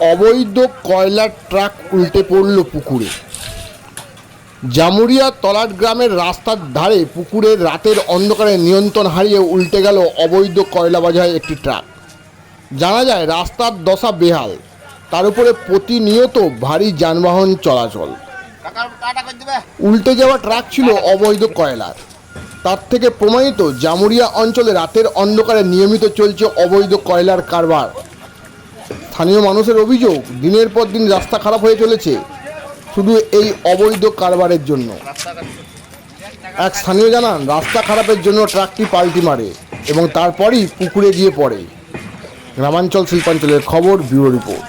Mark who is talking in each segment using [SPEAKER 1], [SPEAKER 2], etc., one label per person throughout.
[SPEAKER 1] অবৈধ কয়লার ট্রাক উল্টে পড়ল পুকুরে। জামুরিয়া তলাট গ্রামের রাস্তার ধারে পুকুরের রাতের অন্ধকারে নিয়ন্ত্রণ হারিয়ে উল্টে গেল অবৈধ কয়লা বাজায় একটি ট্রাক। জানা যায়, রাস্তার দশা বেহাল। তার উপরে প্রতিনিয়ত ভারী যানবাহন চলাচল। উল্টে যাওয়া ট্রাক ছিল অবৈধ কয়লার তার থেকে প্রমাণিত, জামুরিয়া অঞ্চলে রাতের অন্ধকারে নিয়মিত চলছে অবৈধ কয়লার কারবার। স্থানীয় মানুষের অভিযোগ, দিনের পর দিন রাস্তা খারাপ হয়ে চলেছে। শুধু এই অবৈধ কারবারের জন্য। এক স্থানীয় জানান, রাস্তা খারাপের জন্য ট্রাকটি পাল্টি মারে এবং তারপরই পুকুরে গিয়ে পড়ে। গ্রামাঞ্চল শিল্পাঞ্চলের খবর, ব্যুরো রিপোর্ট।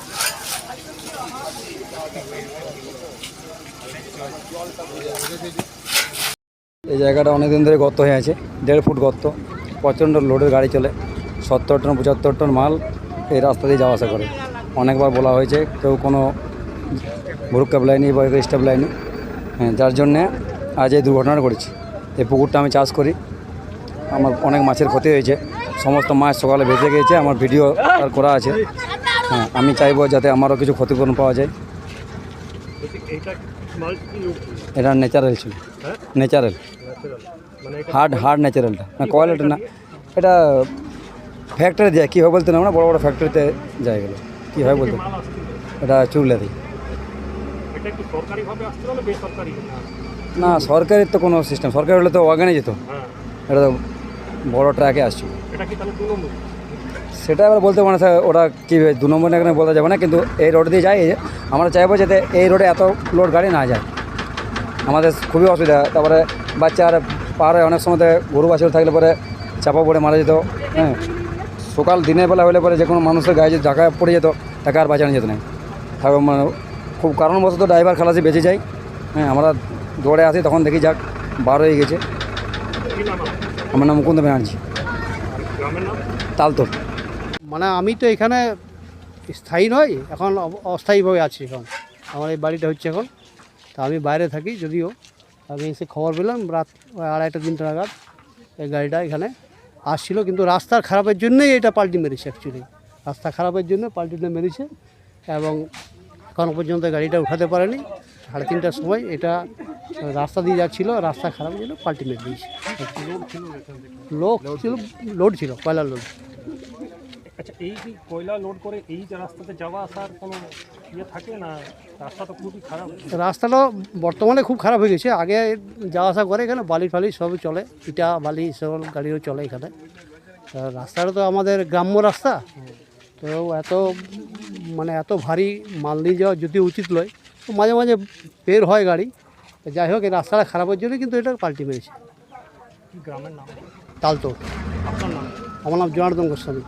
[SPEAKER 2] জায়গাটা অনেক দিন ধরে গর্ত হয়ে আছে, দেড় ফুট গর্ত, প্রচণ্ড লোডের গাড়ি চলে, সত্তর টন, পঁচাত্তর টন মাল এই রাস্তা দিয়ে যাওয়া আসা করে। অনেকবার বলা হয়েছে, কেউ কোনো ভুরুক্কাপ লাইনি বা লাইনি হ্যাঁ যার জন্যে আজ এই দুর্ঘটনাটা করেছি এই পুকুরটা আমি চাষ করি। আমার অনেক মাছের ক্ষতি হয়েছে। সমস্ত মাছ সকালে ভেসে গিয়েছে, আমার ভিডিও করা আছে। হ্যাঁ আমি চাইব যাতে আমারও কিছু ক্ষতিপূরণ পাওয়া যায়। এটা ন্যাচারাল ছিল। ন্যাচারাল হার্ড হার্ড ন্যাচারালটা না কোয়ালিটি না। এটা ফ্যাক্টরি যায় কী হয় বলতে না বড় বড় ফ্যাক্টরিতে যায় গেলো। কী হয় বলতে? এটা
[SPEAKER 3] সরকারিভাবে আসছিল না,
[SPEAKER 2] সরকারের তো কোনো সিস্টেম সরকার হলে তো ওয়াগানে যেত এটা তো বড় ট্র্যাকে আসছিল। সেটা এবার বলতে পারে স্যার ওরা কী দু নম্বর না কেন বলা যাবে না কিন্তু এই রোড দিয়ে যায় আমরা চাইব যাতে এই রোডে এত লোড গাড়ি না যায়। আমাদের খুবই অসুবিধা তারপরে বাচ্চার পাহাড়ে অনেক সময় গরু বাছুর থাকলে পরে চাপা পড়ে মারা যেত হ্যাঁ। সকাল দিনের বেলা হলে পরে যে কোনো মানুষের গায়ে যদি ঢাকা পড়ে যেত তাকে আর বাঁচানো যেত না। তারপর মানে খুব কারণবশত ড্রাইভার খালাসি বেঁচে যায় হ্যাঁ আমরা দৌড়ে আসি তখন দেখি যাক বার হয়ে গেছে? আমার নাম মুকুন্দ ব্যানার্জি। তালতোর
[SPEAKER 4] মানে আমি তো এখানে স্থায়ী নই, এখন অস্থায়ীভাবে আছি এখন। আমার এই বাড়িটা হচ্ছে এখন। তা আমি বাইরে থাকি যদিও। আমি এসে খবর পেলাম রাত আড়াইটা তিনটা নাগাদ এই গাড়িটা এখানে আসছিল, কিন্তু রাস্তার খারাপের জন্যই এটা পাল্টি মেরেছে অ্যাকচুয়ালি রাস্তা খারাপের জন্য পাল্টিটা মেরেছে এবং এখনও পর্যন্ত গাড়িটা উঠাতে পারেনি। সাড়ে তিনটার সময় এটা রাস্তা দিয়ে যাচ্ছিল, রাস্তা খারাপের জন্য পাল্টি মেরে দিয়েছে। লোক ছিল, লোড ছিল কয়লা লোড।
[SPEAKER 3] আচ্ছা এই যে কয়লা লোড করে এই যে রাস্তাতে যাওয়া আসার কোনো ইয়ে থাকে না? রাস্তা তো খুবই খারাপ।
[SPEAKER 4] রাস্তাটা বর্তমানে খুব খারাপ হয়ে গেছে। আগে যাওয়া আসা করে এখানে বালি ফালি সব চলে ইটা বালি সব গাড়িও চলে এখানে। রাস্তাটা তো আমাদের গ্রাম্য রাস্তা। তো এত মানে এত ভারী মাল নিয়ে যাওয়া যদি উচিত নয় তো মাঝে মাঝে বের হয় গাড়ি। যাই হোক এই রাস্তাটা খারাপের জন্য কিন্তু এটা পাল্টি মেরেছে।
[SPEAKER 3] গ্রামের নাম?
[SPEAKER 4] তালতো
[SPEAKER 3] আপনার নাম?
[SPEAKER 4] আমার নাম জনার্দন গোস্বামী।